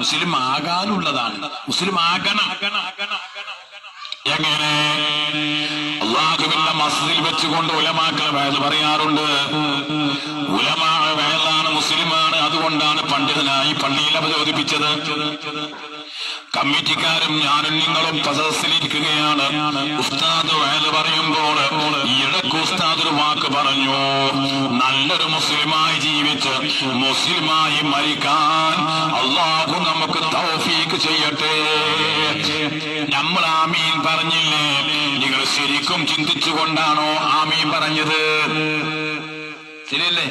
മുസ്ലിം ആകാനുള്ളതാണ് മുസ്ലിം ആകണം എങ്ങനെ? അള്ളാഹുവിന്റെ മസ്ജിദിൽ വെച്ചുകൊണ്ട് ഉലമാക്കൾ വേദ പറയാറുണ്ട്. ഉലമാ വേദാണ് മുസ്ലിമാണ് അതുകൊണ്ടാണ് പണ്ഡിതനായി പള്ളിയിൽ അവതരിപ്പിച്ചത്. കമ്മിറ്റിക്കാരും ഞാനും നിങ്ങളും സദസ്സിലിരിക്കുകയാണ് ഉസ്താദ് വേദ പറയുമ്പോൾ ഇടയ്ക്ക് ഉസ്താദ് ഒരു വാക്ക് പറഞ്ഞു. നല്ലൊരു മുസ്ലിമായി ജീവിച്ച് മുസ്ലിമായി മരിക്കാൻ അള്ളാഹു നമുക്ക് തൗഫീക്ക് ചെയ്യട്ടെ. നമ്മൾ ആമീൻ പറഞ്ഞില്ലേ? നിങ്ങൾ ശരിക്കും ചിന്തിച്ചുകൊണ്ടാണോ ആമീൻ പറഞ്ഞത്? ശരിയല്ലേ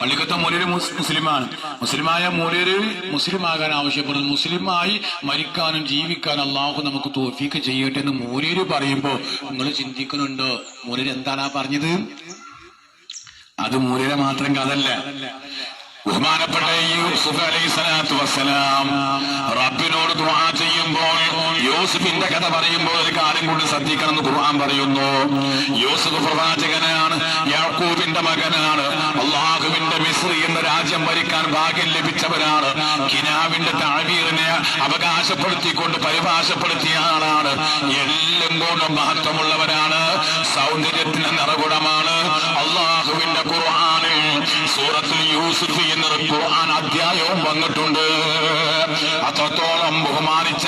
പള്ളിക്കത്തെ മൂലര് മുസ്ലിമാണ്. മുസ്ലിമായ മൂലര് മുസ്ലിമാകാൻ ആവശ്യപ്പെടുന്നു. മുസ്ലിമായി മരിക്കാനും ജീവിക്കാനും അള്ളാഹു നമുക്ക് തോഫീക്ക് ചെയ്യട്ടെ എന്ന് മൂലര് പറയുമ്പോ നിങ്ങൾ ചിന്തിക്കുന്നുണ്ടോ? മൂലര് എന്താണ് പറഞ്ഞത്? അത് മൂലര മാത്രം കഥല്ല ബഹുമാനപ്പെട്ട യൂസുഫ് അലൈഹി സ്വലാത്തു വസ്സലാം റബ്ബിനോട് ദുആ ചെയ്യുമ്പോൾ യൂസുഫിന്റെ കഥ പറയുമ്പോൾ ഒരു കാര്യം കൂടി ശ്രദ്ധിക്കണം എന്ന് ഖുർആൻ പറയുന്നു. യൂസുഫ് പ്രവാചകനാണ് യാക്കൂബിന്റെ മകനാണ് അള്ളാഹുവിന്റെ മിസ്രി എന്ന രാജ്യം ഭരിക്കാൻ ഭാഗ്യം ലഭിച്ചവനാണ് കിനാവിന്റെ താഴീറിനെ അവകാശപ്പെടുത്തിക്കൊണ്ട് പരിഭാഷപ്പെടുത്തിയ ആളാണ്. എല്ലാം കൊണ്ടും മഹത്വമുള്ളവരാണ് സൗന്ദര്യത്തിന് നിറകുടമാണ്. അള്ളാഹുവിന്റെ ഖുർആാനിൽ സൂറത്തിൽ യൂസുഫ് എന്നൊരു ഖുർആൻ അധ്യായവും വന്നിട്ടുണ്ട്. അത്രത്തോളം ബഹുമാനിച്ച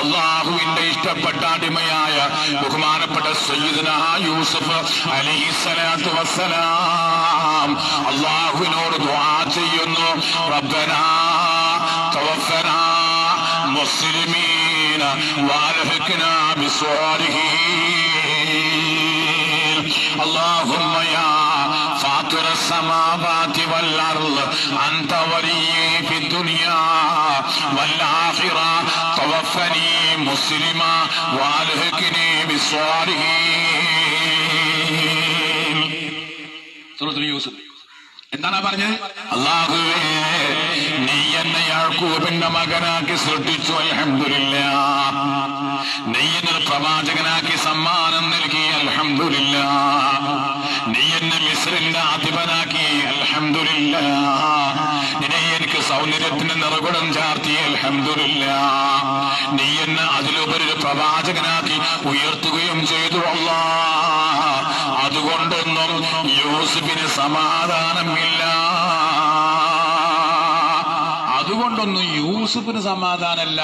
അള്ളാഹുവിന്റെ ഇഷ്ടപ്പെട്ട അടിമയായ ബഹുമാനപ്പെട്ട സയ്യിദന യൂസുഫ് അലൈഹിസ്സലാത്തു വസ്സലാം അള്ളാഹുവിനോട് ദുആ ചെയ്യുന്നു റബ്ബനാ തവഫനാ മുസ്ലിമീന വാലഹിക്കനാ ബിസ്വാലിഹീൻ اللهم يا فاطر السماوات والأرض أنت ولي في الدنيا والآخرة توفني مسلما وألهكني بالصالحين سورة يوسف എന്താണ് പറഞ്ഞത് അള്ളാഹുവേ നീ എന്നെ യാക്കൂബിന്റെ മകനാക്കി സൃഷ്ടിച്ചു അൽഹംദുലില്ല നീ എന്നെ ഒരു പ്രവാചകനാക്കി സമ്മാനം നൽകി അൽഹംദുലില്ല നീ എന്നെ മിസ്രിന്റെ അധിപനാക്കി അൽഹംദുലില്ല നിന്നെ എനിക്ക് സൗന്ദര്യത്തിന് നിറകുടം ചാർത്തി അലഹമില്ല നീ എന്നെ അതിലുപരി ഒരു പ്രവാചകനാക്കി ഉയർത്തുകയും ചെയ്തു അല്ല. അതുകൊണ്ടൊന്നും യൂസുഫിന് സമാധാനമില്ല. അതുകൊണ്ടൊന്നും യൂസുഫിന് സമാധാനമല്ല.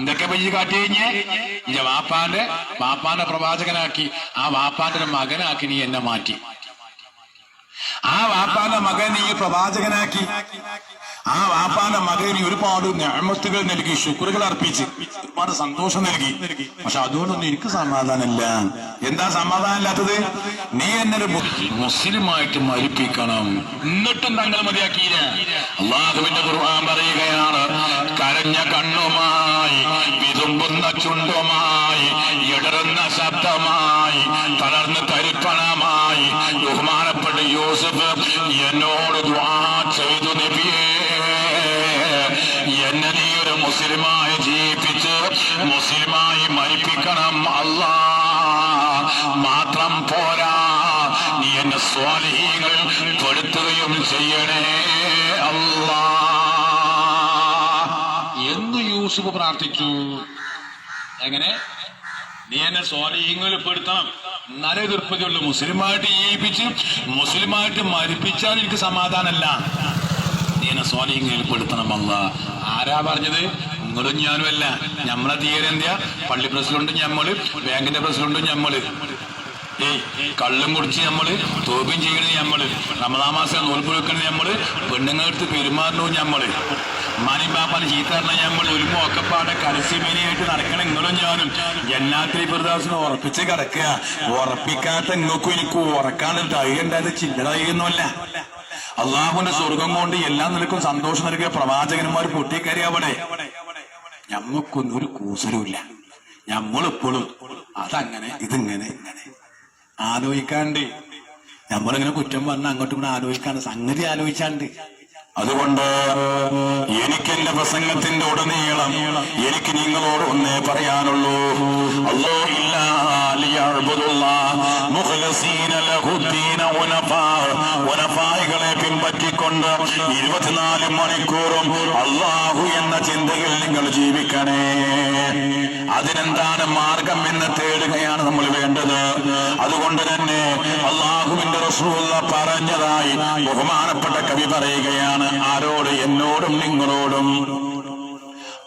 എന്തൊക്കെ പയ്യ കാട്ടി കഴിഞ്ഞേ? എന്റെ വാപ്പാന്റെ വാപ്പാന്റെ പ്രവാചകനാക്കി ആ വാപ്പാന്റെ മകനാക്കി നീ എന്നെ മാറ്റി. ആ വാപ്പാന്റെ മകൻ നീ പ്രവാചകനാക്കി. ആ വാപ്പാന്റെ മകന് ഒരുപാട് ഞാമത്തുകൾ നൽകി ശുക്രുകൾ അർപ്പിച്ച് ഒരുപാട് സന്തോഷം നൽകി. പക്ഷെ അതുകൊണ്ടൊന്നും എനിക്ക് സമാധാനമില്ല. എന്താ സമാധാനം ഇല്ലാത്തത് നീ എന്നെ മുസ്ലിമായിട്ട് മരിപ്പിക്കണം. എന്നിട്ടും തങ്ങൾ മതിയാക്കിയില്ല. അള്ളാഹുവിന്റെ ഖുർആൻ പറയുകയാണ് കരഞ്ഞ കണ്ണുമായി വിതുമ്പുന്ന ചുണ്ടുമായി ഇടറുന്ന ശബ്ദമായി തളർന്ന് തരിപ്പണമായി ബഹുമാനപ്പെട്ട യൂസഫ് എന്നോട് ചെയ്തു നബിയേ മുസ്ലിമായി ജീവിപ്പിച്ച് മുസ്ലിമായി മരിപ്പിക്കണം അല്ലാ. മാത്രം പോരാ. നീ എന്നെ സ്വാലിഹീങ്ങൾ പെടുത്തുകയും ചെയ്യണേ അല്ലാ. എന്ന് യൂസുഫ് പ്രാർത്ഥിച്ചു. എങ്ങനെ? നീ എന്നെ സ്വാലിഹ്യങ്ങളിൽ പെടുത്തണം. എന്നാലേ തീർപ്പതിയുള്ളൂ മുസ്ലിമായിട്ട് ജീവിപ്പിച്ച് മുസ്ലിമായിട്ട് മരിപ്പിച്ചാൽ എനിക്ക് സമാധാനമല്ല. നീ എന്നെ സ്വാലിഹ്യങ്ങളിൽ പെടുത്തണം അല്ല. ആരാ പറഞ്ഞത്? നിങ്ങളും ഞാനും അല്ല നമ്മളെ തീരെന്ത്യ പള്ളി പ്രസിഡന്റ് ഞമ്മൾ ബാങ്കിന്റെ പ്രസിഡന്റ് ഞമ്മൾ. ഏയ് കള്ളും കുടിച്ച് നമ്മൾ തോപ്പും ചെയ്യണത് ഞമ്മൾ. റമദാൻ മാസം നോൽപ്പ് വെക്കണത് ഞമ്മൾ പെണ്ണുങ്ങളെടുത്ത് പെരുമാറണവും ഞമ്മൾ. ഉമ്മാനും പാപ്പാന് ചീത്ത പറഞ്ഞ ഞമ്മൾ. ഒരു മോക്കപ്പാടെ കരസിമേനിയായിട്ട് നടക്കണ നിങ്ങളും ഞാനും. എല്ലാത്തിനും പ്രദാസിനെ ഉറപ്പിച്ച് കിടക്കുക. ഉറപ്പിക്കാത്ത നിങ്ങൾക്കും എനിക്ക് ഉറക്കാനുള്ള ധൈര്യം ഉണ്ടായത് ചില്ലറ ധൈര്യമൊന്നുമല്ല. സ്വർഗം കൊണ്ട് എല്ലാം നിനക്കും സന്തോഷം നൽകിയ പ്രവാചകന്മാർ പൊട്ടിക്കരി അവിടെ. ഞമ്മക്കൊന്നും ഒരു കൂസലുമില്ല. ഞമ്മളിപ്പോഴും അതങ്ങനെ ഇതിങ്ങനെ. ഇങ്ങനെ ആലോചിക്കാണ്ട്. നമ്മളിങ്ങനെ കുറ്റം വന്ന അങ്ങോട്ടും കൂടെ ആലോചിക്കാണ്ട് സംഗതി ആലോചിച്ചാണ്ട്. അതുകൊണ്ട് എനിക്ക് എന്റെ പ്രസംഗത്തിന്റെ ഉടനീളം എനിക്ക് നിങ്ങളോട് ഒന്നേ പറയാനുള്ളൂ. അല്ലോ ഇല്ല പിൻപറ്റിക്കൊണ്ട് ഇരുപത്തിനാല് മണിക്കൂറും അള്ളാഹു എന്ന ചിന്തയിൽ നിങ്ങൾ ജീവിക്കണേ. അതിനെന്താണ് മാർഗം എന്ന് തേടുകയാണ് നമ്മൾ വേണ്ടത്? അതുകൊണ്ട് തന്നെ അള്ളാഹുവിന്റെ റസൂള്ള പറഞ്ഞതായി ബഹുമാനപ്പെട്ട കവി പറയുകയാണ് ആരോട് എന്നോടും നിങ്ങളോടും